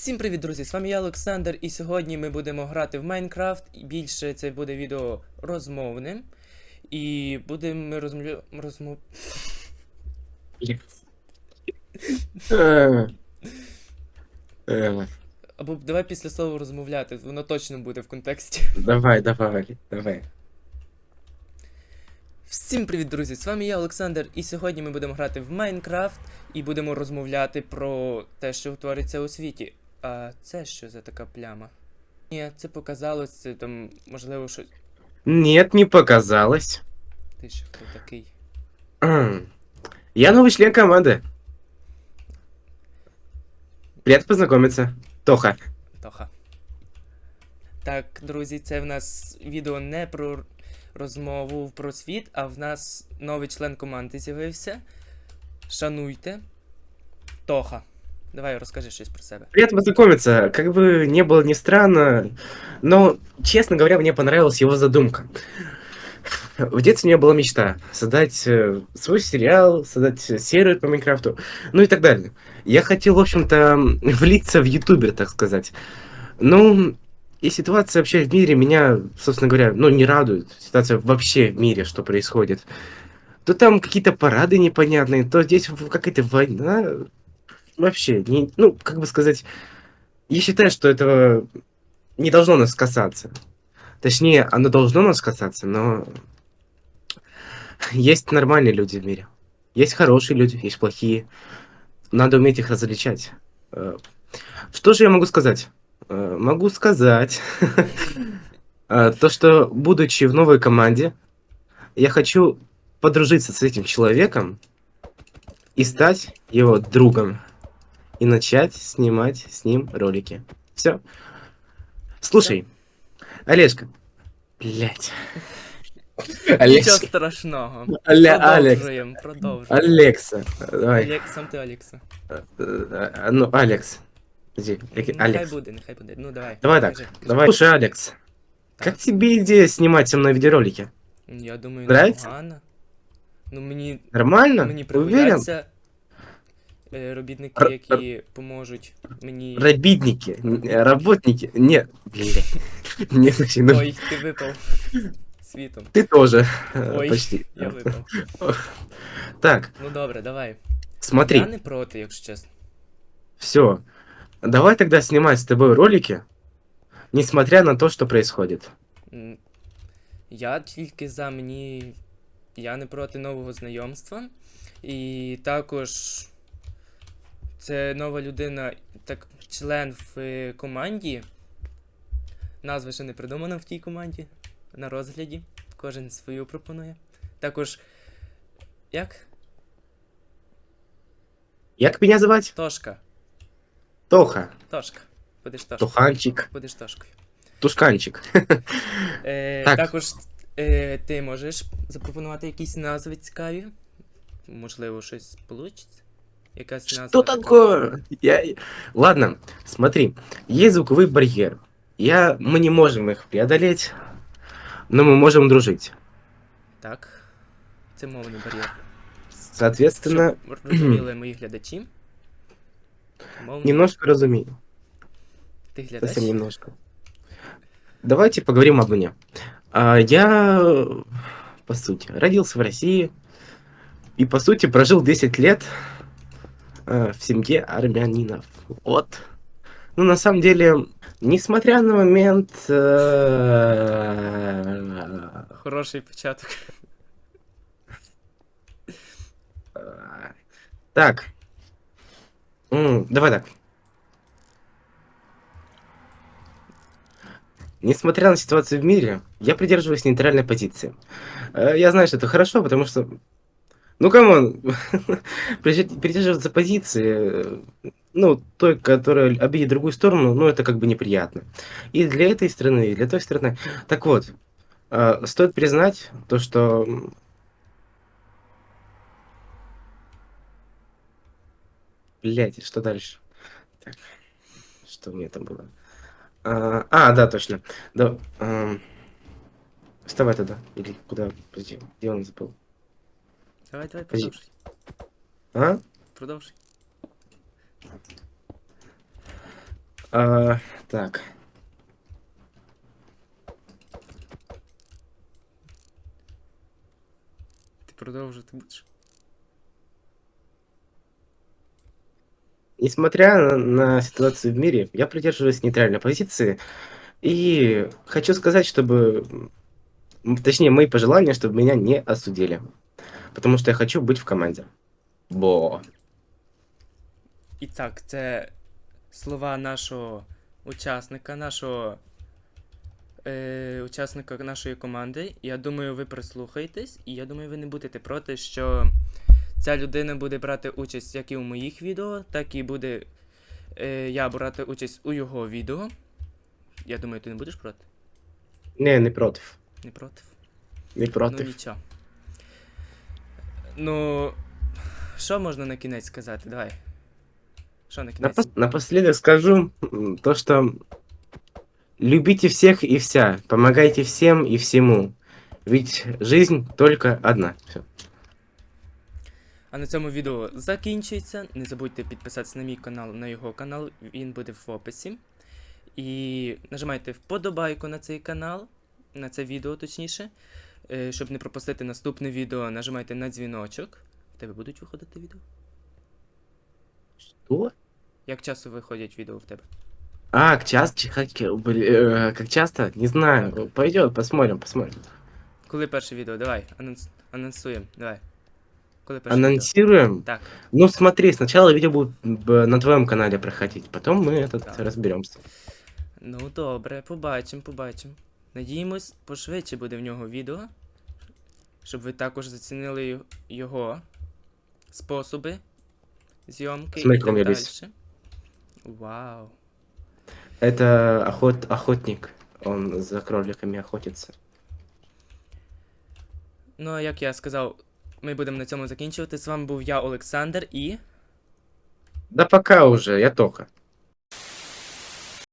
Всім привіт, друзі! З вами я Олександр, і сьогодні ми будемо грати в Майнкрафт. І Більше це буде відео розмовним. І будемо ми розмовля... розмов... Е, е, Або давай після слова розмовляти, воно точно буде в контексті. Давай, давай, давай. Всім привіт, друзі! З вами я Олександр, і сьогодні ми будемо грати в Майнкрафт і будемо розмовляти про те, що твориться у світі. А це що за така пляма? Ні, це показалось, це там, можливо, щось. Нет, не показалось. Ти ж хто такий? Я новый член команды. Приятно познакомиться. Тоха. Тоха. Так, друзі, це в нас відео не про розмову про світ, а в нас новий член команди з'явився. Шануйте. Тоха. Давай розкажи щось про себе. Приятно познакомиться. Как бы не было ни странно, но, честно говоря, мне понравилась его задумка. В детстве у меня была мечта создать э, свой сериал, создать серию по Майнкрафту, ну и так далее. Я хотел, в общем-то, влиться в ютубер, так сказать. Ну, и ситуация вообще в мире меня, собственно говоря, ну, не радует. Ситуация вообще в мире, что происходит. То там какие-то парады непонятные, то здесь какая-то война. Вообще, не, ну, как бы сказать, я считаю, что этого не должно нас касаться. Точнее, оно должно нас касаться, но есть нормальные люди в мире. Есть хорошие люди, есть плохие. Надо уметь их различать. Э, Что же я могу сказать? Э, Могу сказать э, то, что, будучи в новой команде, я хочу подружиться с этим человеком и стать его другом И начать снимать с ним ролики. Все. Слушай, Олежка. Блять. Нічого Алекса. страшного. Аля, Алекс. Продовжуємо, продовжуємо. Алекса. Давай. Олег, сам ти Олекса. Э, э, Ну, Алекс. Подожди, как- Нехай Алекс. буде, нехай буде. Ну давай. Давай так. кажи, кажи. Давай. Слушай, Алекс. Как тебе идея снимать со мной видеоролики? Я думаю, Нравиться? непогано. Ну мені Нормально? Мені Уверен? пригодяться е, робітники, Р- які поможуть мені. Рабитники, н- работники. Нет, вообще, ну, Ой, ти випав світом. ты тоже. э, Ой, Почти. Я випав. Так, Ну добре, давай. смотри. Я не проти, якщо чесно. Все. Давай тогда снимать с тобой ролики, несмотря на то, что происходит. М, Я тільки за мені. Я не проти нового знайомства. І також це нова людина, так, член в е, команді. Назва ще не придумана в тій команді. На розгляді. Кожен свою пропонує. Також. Як? Як меня звать? Тошка. Тоха. Тошка. Будеш тошкою. Туханчик. Будеш тошкою. Тушканчик. Е, Так. Також е, ти можеш запропонувати якісь назви цікаві. Можливо, щось вийде. Якась назва. Что така. такое? Я... Ладно, смотри. Есть звуковой барьер. Я... Мы не можем их преодолеть, но мы можем дружить. Так. Це мовний бар'єр. Соответственно, Щоб розуміли мої глядачі. Мовний. немножко разумею. Ти глядач. Совсем немножко. Давайте поговорим об мне. А, я, по сути, родился в России и, по сути, прожил 10 лет э, в семье армянинов. Вот. Ну, на самом деле, несмотря на момент... э, Хороший початок. э, Так. М, Давай так. Несмотря на ситуацию в мире, я придерживаюсь нейтральной позиции. Я знаю, что это хорошо, потому что... Ну, камон, придерж- придерживаться позиции, э, ну, той, которая обидит другую сторону, ну, это как бы неприятно. И для этой страны, и для той страны. Так вот, э, стоит признать то, что... Блять, что дальше? Так, что у меня там было? А, а, да, точно. Да, ам, вставай тогда. Или куда? Подожди, где он забыл? Давай, давай, продовжуй. А? Продовжуй. А, так. Ти продовжувати будеш? Несмотря на, на ситуацию в мире, я придерживаюсь нейтральной позиции и хочу сказать, чтобы, точнее, мои пожелания, чтобы меня не осудили, потому что я хочу быть в команде. Бо. І так, це слова нашого учасника, нашого е, учасника нашої команди. Я думаю, ви прислухаєтесь, і я думаю, ви не будете проти, що ця людина буде брати участь як і у моїх відео, так і буде е, я брати участь у його відео. Я думаю, ти не будеш проти? Не, не против. Не проти? Не Ну против. нічого. Ну. Що можна на кінець сказати? Давай. Що на кінець? Напос- напоследок скажу м, то, что любите всех и вся, помогайте всем и всему, ведь жизнь только одна. Всё. А на цьому відео закінчується. Не забудьте підписатися на мій канал, на його канал, він буде в описі. І нажимайте вподобайку на цей канал, на це відео точніше. Е, Щоб не пропустити наступне відео, нажимайте на дзвіночок. В тебе будуть виходити відео? Что? Як часто виходять відео в тебе? А, к часто, как, э, как часто? Не знаю. Пойдет, посмотрим, посмотрим. Коли перше відео? Давай, анонс... анонсуємо. Давай. Коли перше відео? Анонсируем? Так. Ну смотри, сначала видео будет б, на твоем канале проходить, потом мы этот Так. разберемся. Ну добре, побачимо, побачимо. Надіємось, пошвидше буде в нього відео. Щоб ви також зацінили його способи зйомки і так далі. Вау. Это охот, охотник. Он за кроликами охотится. Ну, а як я сказав, ми будемо на цьому закінчувати. З вами був я, Олександр, і. Да пока уже, я только.